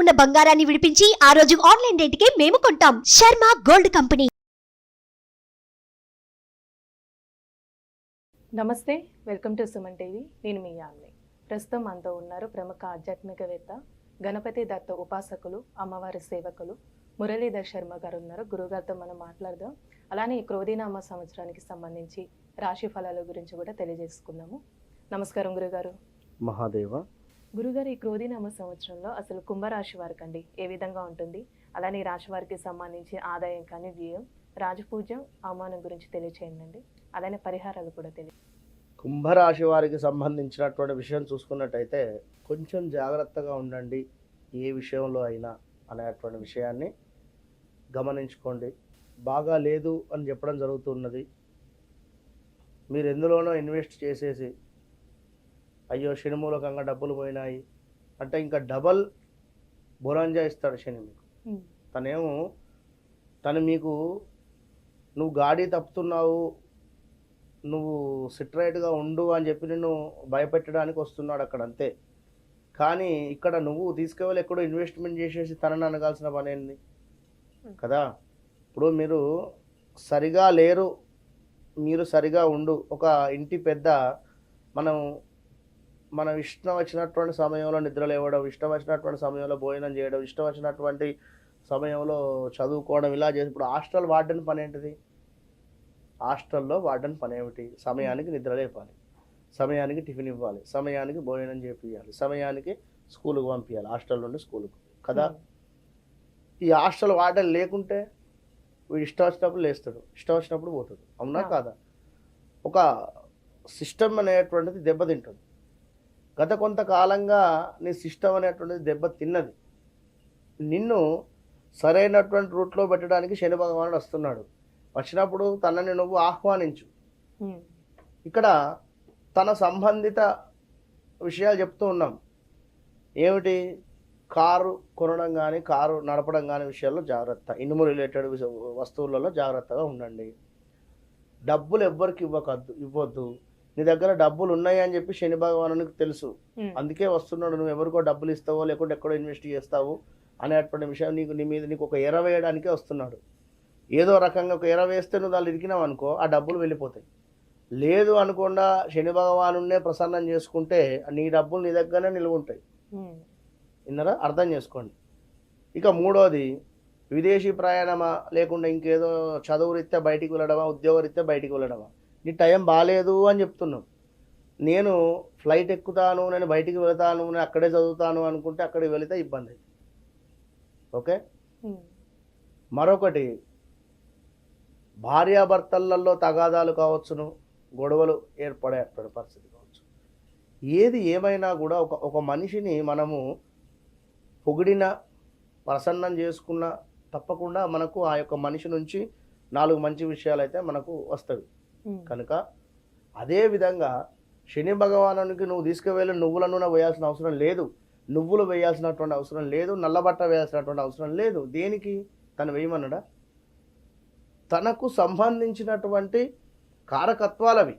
ఉన్న బంగారాన్ని విడిపించి ఆ రోజు ఆన్లైన్ రేటుకే మేము కొంటాం. Sharma gold company. నమస్తే వెల్కమ్ టు సుమన్ టీవీ. నేను మీ యామ్ని. ప్రస్తుతం మనతో ఉన్నారు ప్రముఖ ఆధ్యాత్మికవేత్త గణపతి దత్త ఉపాసకులు అమ్మవారి సేవకులు మురళీధర్ శర్మ గారు ఉన్నారు. గురుగారితో మనం మాట్లాడదాం. అలానే ఈ క్రోధీనామ సంవత్సరానికి సంబంధించి రాశి ఫలాల గురించి కూడా తెలియజేసుకుందాము. నమస్కారం గురుగారు. మహాదేవ గురుగారు ఈ క్రోధీనామ సంవత్సరంలో అసలు కుంభరాశి వారికి అండి ఏ విధంగా ఉంటుంది? అలానే ఈ రాశి వారికి సంబంధించి ఆదాయం కానీ వ్యయం రాజపూజ్యం అవమానం గురించి తెలియచేయండి అలానే పరిహారాలు కూడా తెలియ కుంభరాశి వారికి సంబంధించినటువంటి విషయం చూసుకున్నట్టయితే కొంచెం జాగ్రత్తగా ఉండండి. ఏ విషయంలో అయినా అనేటువంటి విషయాన్ని గమనించుకోండి. బాగా లేదు అని చెప్పడం జరుగుతున్నది. మీరు ఎందులోనో ఇన్వెస్ట్ చేసేసి అయ్యో శని మూలకంగా డబ్బులు పోయినాయి అంటే ఇంకా డబల్ బొరంజా ఇస్తాడు శని మీకు. తనేమో తను మీకు నువ్వు గాడి తప్పుతున్నావు నువ్వు సిట్రైట్గా ఉండు అని చెప్పి నిన్ను భయపెట్టడానికి వస్తున్నాడు అక్కడ అంతే. కానీ ఇక్కడ నువ్వు తీసుకువెళ్ళి ఎక్కడో ఇన్వెస్ట్మెంట్ చేసేసి తనని అనగాల్సిన పని ఏంది? కదా? ఇప్పుడు మీరు సరిగా లేరు మీరు సరిగా ఉండు. ఒక ఇంటి పెద్ద మనం మనం ఇష్టం వచ్చినటువంటి సమయంలో నిద్ర లేవడం ఇష్టం వచ్చినటువంటి సమయంలో భోజనం చేయడం ఇష్టం వచ్చినటువంటి సమయంలో చదువుకోవడం ఇలా చేసి ఇప్పుడు హాస్టల్ వార్డెన్ పని ఏంటిది? హాస్టల్లో వార్డెన్ పని ఏమిటి? సమయానికి నిద్ర లేపాలి. సమయానికి టిఫిన్ ఇవ్వాలి. సమయానికి భోజనం చేపియాలి సమయానికి స్కూల్కి పంపించాలి హాస్టల్ నుండి స్కూల్కి. కదా? ఈ హాస్టల్ వార్డెన్ లేకుంటే వీడు ఇష్టం వచ్చినప్పుడు లేస్తాడు. ఇష్టం వచ్చినప్పుడు పోతాడు. అవునా. కాదా? ఒక సిస్టమ్ అనేటువంటిది దెబ్బతింటుంది. గత కొంతకాలంగా నీ సిస్టమ్ అనేటువంటిది దెబ్బ తిన్నది. నిన్ను సరైనటువంటి రూట్లో పెట్టడానికి శని భగవానుడు వస్తున్నాడు. వచ్చినప్పుడు తనని నువ్వు ఆహ్వానించు. ఇక్కడ తన సంబంధిత విషయాలు చెప్తూ ఉన్నాం. ఏమిటి? కారు కొనడం కానీ కారు నడపడం కానీ విషయాల్లో జాగ్రత్త. ఇనుము రిలేటెడ్ వస్తువులలో జాగ్రత్తగా ఉండండి. డబ్బులు ఎవ్వరికి ఇవ్వకద్దు ఇవ్వద్దు. నీ దగ్గర డబ్బులు ఉన్నాయి అని చెప్పి శని భగవానునికి తెలుసు. అందుకే వస్తున్నాడు నువ్వు ఎవరికో డబ్బులు ఇస్తావో లేకుంటే ఎక్కడో ఇన్వెస్ట్ చేస్తావు అనేటువంటి విషయం నీకు నీ మీద నీకు ఒక ఎర వేయడానికే వస్తున్నాడు. ఏదో రకంగా ఒక ఎర వేస్తే నువ్వు దాన్ని ఇరికినావు అనుకో ఆ డబ్బులు వెళ్ళిపోతాయి. లేదు అనకుండా శని భగవానున్నే ప్రసన్నం చేసుకుంటే నీ డబ్బులు నీ దగ్గరనే నిలువ ఉంటాయి ఉమ్. విన్నారా? అర్థం చేసుకోండి. ఇక మూడోది విదేశీ ప్రయాణమా లేకుండా ఇంకేదో చదువు రీత్యా బయటికి వెళ్ళడమా ఉద్యోగ రీత్యా బయటికి వెళ్ళడమా? నీ టైం బాగాలేదు అని చెప్తున్నాం నేను ఫ్లైట్ ఎక్కుతాను నేను బయటికి వెళ్తాను నేను అక్కడే చదువుతాను అనుకుంటే అక్కడికి వెళితే ఇబ్బంది అవుతుంది ఓకే. మరొకటి భార్యాభర్తలలో తగాదాలు కావచ్చును గొడవలు ఏర్పడేటువంటి పరిస్థితి కావచ్చు ఏది ఏమైనా కూడా ఒక ఒక మనిషిని మనము పొగిడిన ప్రసన్నం చేసుకున్న తప్పకుండా మనకు ఆ యొక్క మనిషి నుంచి నాలుగు మంచి విషయాలు అయితే మనకు వస్తవి ఉమ్. కనుక అదే విధంగా శని భగవానునికి నువ్వు తీసుకువెళ్ళి నువ్వుల నూనె వేయాల్సిన అవసరం లేదు. నువ్వులు వేయాల్సినటువంటి అవసరం లేదు. నల్లబట్ట వేయాల్సినటువంటి అవసరం లేదు. దేనికి? తను వేయమన్నాడా? తనకు సంబంధించినటువంటి కారకత్వాలవి.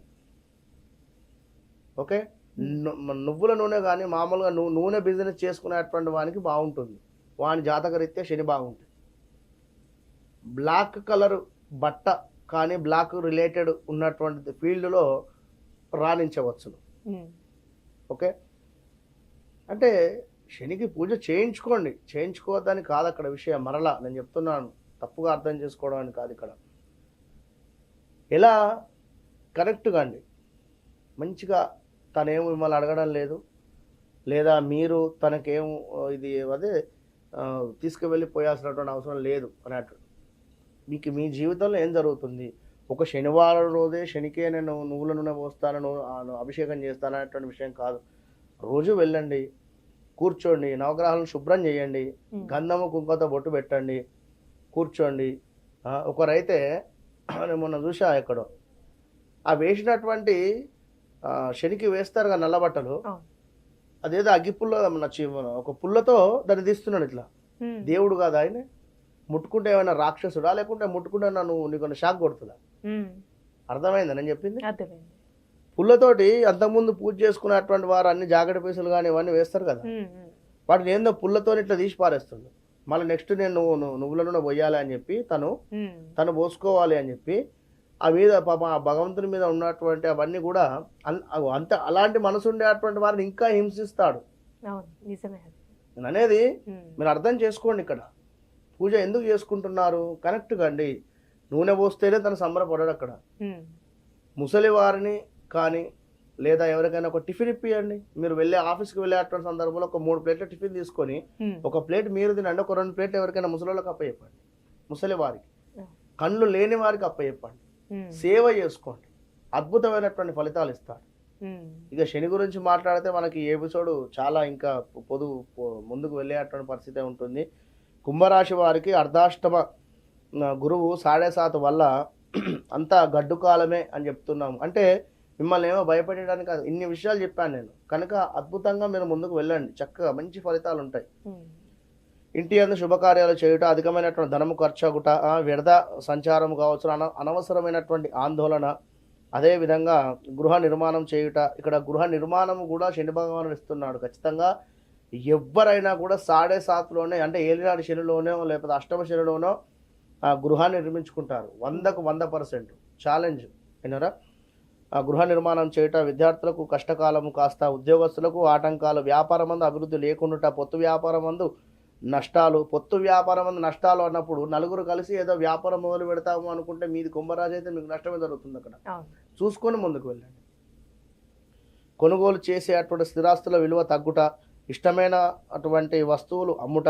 ఓకే? నువ్వుల నూనె కానీ మామూలుగా నువ్వు నూనె బిజినెస్ చేసుకునేటువంటి వానికి బాగుంటుంది. వాని జాతకరీత్యా శని బాగుంటుంది. బ్లాక్ కలర్ బట్ట కానీ బ్లాక్ రిలేటెడ్ ఉన్నటువంటి ఫీల్డ్లో రాణించవచ్చును. ఓకే? అంటే శనికి పూజ చేయించుకోండి. చేయించుకోవద్దని కాదు అక్కడ విషయం. మరలా నేను చెప్తున్నాను. తప్పుగా అర్థం చేసుకోవడం అని కాదు ఇక్కడ. ఎలా? కరెక్ట్గా అండి. మంచిగా తనేం మిమ్మల్ని అడగడం లేదు. లేదా మీరు తనకేం ఇది అదే ఆ, తీసుకువెళ్ళి పోయాల్సినటువంటి అవసరం లేదు అన్నట్టు. మీకు మీ జీవితంలో ఏం జరుగుతుంది? ఒక శనివారం రోజే శనికే నేను నువ్వుల నూనె పోస్తాను అభిషేకం చేస్తాను అనేటువంటి విషయం కాదు. రోజు వెళ్ళండి కూర్చోండి నవగ్రహాలను శుభ్రం చేయండి. గంధము కుంకుమతో బొట్టు పెట్టండి కూర్చోండి. ఒకరైతే నేను మొన్న చూసా ఎక్కడో. ఆ వేసినటువంటి శనికి వేస్తారు కదా నల్ల బట్టలు. అవును. అదేదో అగ్గిపుల్ల ఒక పుల్లతో దాన్ని తీస్తున్నాడు ఇట్లా. దేవుడు కాదు ఆయన? ముట్టుకుంటే ఏమైనా రాక్షసుడా? లేకుంటే ముట్టుకుంటే నన్ను నీకు షాక్ కొడుతుందా. అర్థమైందా? నేను చెప్పింది? అర్థమైంది. పుల్లతోటి అంతకుముందు పూజ చేసుకున్నటువంటి వారు అన్ని జాకెట్ పీసులు కానీ ఇవన్నీ వేస్తారు కదా. వాటిని ఏందో పుల్లతో ఇట్లా తీసి పారేస్తుండు మళ్ళీ నెక్స్ట్ నేను నువ్వు నువ్వు నువ్వుల నూనె పోయాలి అని చెప్పి తను తను పోసుకోవాలి అని చెప్పి ఆ మీద పాప ఆ భగవంతుని మీద ఉన్నటువంటి అవన్నీ కూడా అంత అలాంటి మనసు ఉండేటువంటి వారిని ఇంకా హింసిస్తాడు. అనేది మీరు అర్థం చేసుకోండి ఇక్కడ. పూజ ఎందుకు చేసుకుంటున్నారు? కనెక్ట్ కండి. నూనె పోస్తేనే తను సంబరపడాడు అక్కడ. ముసలి వారిని కానీ లేదా ఎవరికైనా ఒక టిఫిన్ ఇప్పియండి. మీరు వెళ్ళే ఆఫీస్కి వెళ్ళేటువంటి సందర్భంలో ఒక మూడు ప్లేట్ల టిఫిన్ తీసుకొని ఒక ప్లేట్ మీరు తినండి ఒక రెండు ప్లేట్లు ఎవరికైనా ముసలిళ్ళకి అప్పచెప్పండి. ముసలి వారికి. కళ్ళు లేని వారికి అప్పచెప్పండి. సేవ చేసుకోండి. అద్భుతమైనటువంటి ఫలితాలు ఇస్తాడు. ఇక శని గురించి మాట్లాడితే మనకి ఈ ఎపిసోడ్ చాలా ఇంకా పొదు ముందుకు వెళ్ళేటువంటి పరిస్థితి ఉంటుంది. కుంభరాశి వారికి అర్ధాష్టమ గురువు సాడే సాత్ వల్ల అంతా గడ్డు కాలమే అని చెప్తున్నాము. అంటే మిమ్మల్ని ఏమో భయపెట్టడానికి ఇన్ని విషయాలు చెప్పాను నేను. కనుక అద్భుతంగా మీరు ముందుకు వెళ్ళండి. చక్కగా మంచి ఫలితాలు ఉంటాయి. ఇంటి అందు శుభకార్యాలు చేయుట అధికమైనటువంటి ధనము ఖర్చగుట వ్యర్థ సంచారం కావచ్చు అన అనవసరమైనటువంటి ఆందోళన అదేవిధంగా గృహ నిర్మాణం చేయుట ఇక్కడ గృహ నిర్మాణం కూడా శని భగవానుడు ఇస్తున్నాడు. ఖచ్చితంగా ఎవరైనా కూడా సాడే సాత్లోనే అంటే ఏలినాడు శనిలోనో లేకపోతే అష్టమ శనిలోనో ఆ గృహాన్ని నిర్మించుకుంటారు. వందకు వంద పర్సెంట్. ఛాలెంజ్. ఆ గృహ నిర్మాణం చేయుట విద్యార్థులకు కష్టకాలము కాస్త ఉద్యోగస్తులకు ఆటంకాలు వ్యాపారం మందు అభివృద్ధి లేకుండా పొత్తు వ్యాపారం మందు నష్టాలు పొత్తు వ్యాపారం మందు నష్టాలు అన్నప్పుడు నలుగురు కలిసి ఏదో వ్యాపారం మొదలు పెడతాము అనుకుంటే మీది కుంభరాజు అయితే మీకు నష్టమే జరుగుతుంది అక్కడ. చూసుకొని ముందుకు వెళ్ళండి. కొనుగోలు చేసే అటువంటి స్థిరాస్తుల విలువ తగ్గుట ఇష్టమైన అటువంటి వస్తువులు అమ్ముట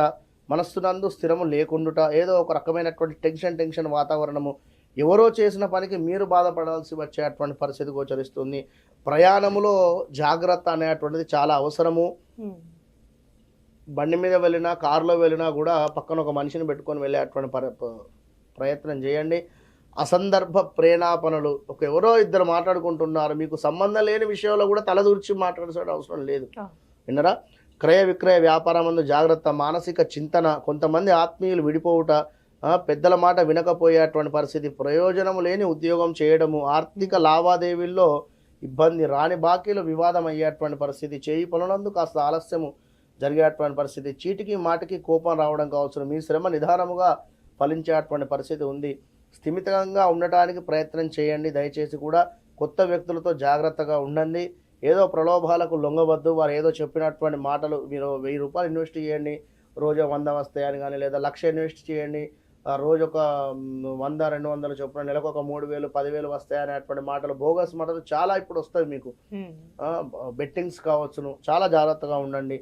మనస్సునందు స్థిరము లేకుండుట ఏదో ఒక రకమైనటువంటి టెన్షన్ టెన్షన్ వాతావరణము. ఎవరో చేసిన పనికి మీరు బాధపడాల్సి వచ్చే అటువంటి పరిస్థితి గోచరిస్తుంది. ప్రయాణములో జాగ్రత్త అనేటువంటిది చాలా అవసరము. బండి మీద వెళ్ళినా కారులో వెళ్ళినా కూడా పక్కన ఒక మనిషిని పెట్టుకొని వెళ్ళేటువంటి పర ప- ప్రయత్నం చేయండి. అసందర్భ ప్రేణాపనలు ఒక ఎవరో ఇద్దరు మాట్లాడుకుంటున్నారు మీకు సంబంధం లేని విషయంలో కూడా తలదూర్చి మాట్లాడాల్సిన అవసరం లేదు. విన్నరా? క్రయ విక్రయ వ్యాపారముందు జాగ్రత్త మానసిక చింతన కొంతమంది ఆత్మీయులు విడిపోవుట పెద్దల మాట వినకపోయేటువంటి పరిస్థితి ప్రయోజనము లేని ఉద్యోగం చేయడము ఆర్థిక లావాదేవీల్లో ఇబ్బంది రాని బాకీలు వివాదం అయ్యేటువంటి పరిస్థితి చేయి పనులందు కాస్త ఆలస్యము జరిగేటువంటి పరిస్థితి చీటికి మాటికి కోపం రావడం కావచ్చు మీ శ్రమ నిదానముగా ఫలించేటువంటి పరిస్థితి ఉంది. స్థిమితంగా ఉండటానికి ప్రయత్నం చేయండి. దయచేసి కూడా కొత్త వ్యక్తులతో జాగ్రత్తగా ఉండండి. ఏదో ప్రలోభాలకు లొంగవద్దు వారు ఏదో చెప్పినటువంటి మాటలు మీరు వెయ్యి రూపాయలు ఇన్వెస్ట్ చేయండి రోజు వంద వస్తాయని కానీ లేదా లక్ష ఇన్వెస్ట్ చేయండి రోజు ఒక వంద రెండు వందలు చొప్పున నెలకు ఒక మూడు వేలు పదివేలు వస్తాయనేటువంటి మాటలు బోగస్ మాటలు చాలా ఇప్పుడు వస్తాయి మీకు. బెట్టింగ్స్ కావచ్చును. చాలా జాగ్రత్తగా ఉండండి.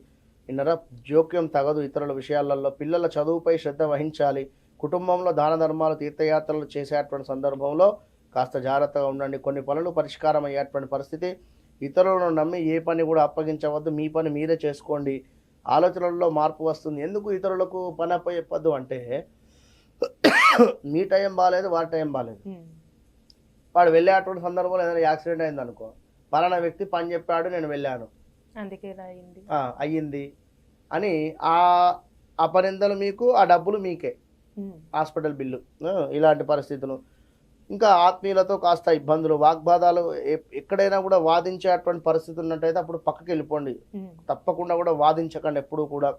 విన్నరా జోక్యం తగదు ఇతరుల విషయాలలో. పిల్లల చదువుపై శ్రద్ధ వహించాలి. కుటుంబంలో దాన ధర్మాలు తీర్థయాత్రలు చేసేటువంటి సందర్భంలో కాస్త జాగ్రత్తగా ఉండండి. కొన్ని పనులు పరిష్కారం అయ్యేటువంటి పరిస్థితి ఇతరులను నమ్మి ఏ పని కూడా అప్పగించవద్దు మీ పని మీరే చేసుకోండి. ఆలోచనల్లో మార్పు వస్తుంది. ఎందుకు ఇతరులకు పని అప్పచెప్పద్దు అంటే మీ టైం బాగాలేదు వారి టైం బాగాలేదు వాడు వెళ్ళేటువంటి సందర్భంలో ఏదైనా యాక్సిడెంట్ అయింది అనుకో పలానా వ్యక్తి పని చెప్పాడు నేను వెళ్ళాను. అయ్యింది అని ఆ అపనిందలు మీకు ఆ డబ్బులు మీకే. హాస్పిటల్ బిల్లు ఇలాంటి పరిస్థితులు. ఇంకా ఆత్మీయులతో కాస్త ఇబ్బందులు వాగ్వాదాలు ఎ- ఎక్కడైనా కూడా వాదించేటువంటి పరిస్థితి ఉన్నట్టయితే అప్పుడు పక్కకి వెళ్ళిపోండి తప్పకుండా కూడా వాదించకండి ఎప్పుడూ కూడా.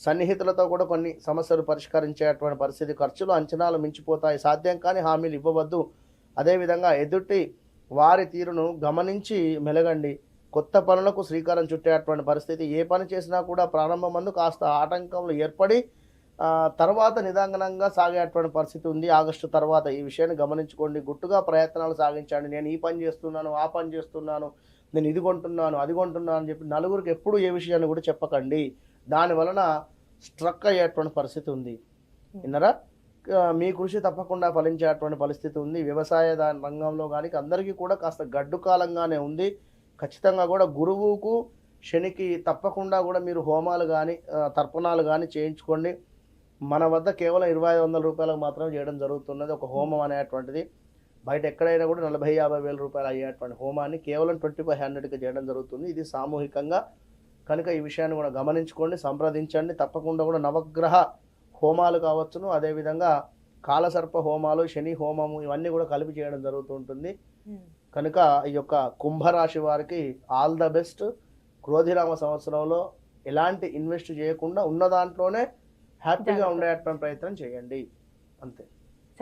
సన్నిహితులతో కూడా కొన్ని సమస్యలు పరిష్కరించేటువంటి పరిస్థితి ఖర్చులు అంచనాలు మించిపోతాయి. సాధ్యం కానీ హామీలు ఇవ్వవద్దు. అదేవిధంగా ఎదుటి వారి తీరును గమనించి మెలగండి. కొత్త పనులకు శ్రీకారం చుట్టేటువంటి పరిస్థితి. ఏ పని చేసినా కూడా ప్రారంభం కాస్త ఆటంకములు ఏర్పడి తర్వాత నిదానంగా సాగేటువంటి పరిస్థితి ఉంది. ఆగస్టు తర్వాత ఈ విషయాన్ని గమనించుకోండి. గుట్టుగా ప్రయత్నాలు సాగించండి. నేను ఈ పని చేస్తున్నాను ఆ పని చేస్తున్నాను నేను ఇది కొంటున్నాను అది కొంటున్నాను అని చెప్పి నలుగురికి ఎప్పుడు ఏ విషయాన్ని కూడా చెప్పకండి. దాని వలన స్ట్రక్ అయ్యేటువంటి పరిస్థితి ఉంది. విన్నరా? మీ కృషి తప్పకుండా ఫలించేటువంటి పరిస్థితి ఉంది. వ్యవసాయ దాని రంగంలో కానీ అందరికీ కూడా కాస్త గడ్డు కాలంగానే ఉంది. ఖచ్చితంగా కూడా గురువుకు శనికి తప్పకుండా కూడా మీరు హోమాలు కానీ తర్పణాలు కానీ చేయించుకోండి. మన వద్ద కేవలం ఇరవై ఐదు వందల రూపాయలకు మాత్రమే చేయడం జరుగుతున్నది. ఒక హోమం అనేటువంటిది. బయట ఎక్కడైనా కూడా నలభై యాభై వేల రూపాయలు అయ్యేటువంటి హోమాన్ని కేవలం ట్వంటీ ఫైవ్ హండ్రెడ్కి చేయడం జరుగుతుంది. ఇది సామూహికంగా కనుక ఈ విషయాన్ని కూడా గమనించుకోండి సంప్రదించండి. తప్పకుండా కూడా నవగ్రహ హోమాలు కావచ్చును. అదేవిధంగా కాలసర్ప హోమాలు శని హోమము ఇవన్నీ కూడా కలిపి చేయడం జరుగుతూ ఉంటుంది ఉమ్, కనుక ఈ యొక్క కుంభరాశి వారికి ఆల్ ద బెస్ట్. క్రోధినామ సంవత్సరంలో ఎలాంటి ఇన్వెస్ట్ చేయకుండా ఉన్న దాంట్లోనే హ్యాపీగా. ఉండేటువంటి ప్రయత్నం చేయండి. అంతే.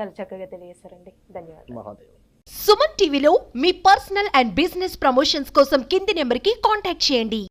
చాలా చక్కగా తెలియజేశారండి. ధన్యవాదాలు. మహాదేవ్. సుమన్ టీవీలో మీ పర్సనల్ అండ్ బిజినెస్ ప్రమోషన్స్ కోసం కింది నెంబర్కి కాంటాక్ట్ చేయండి.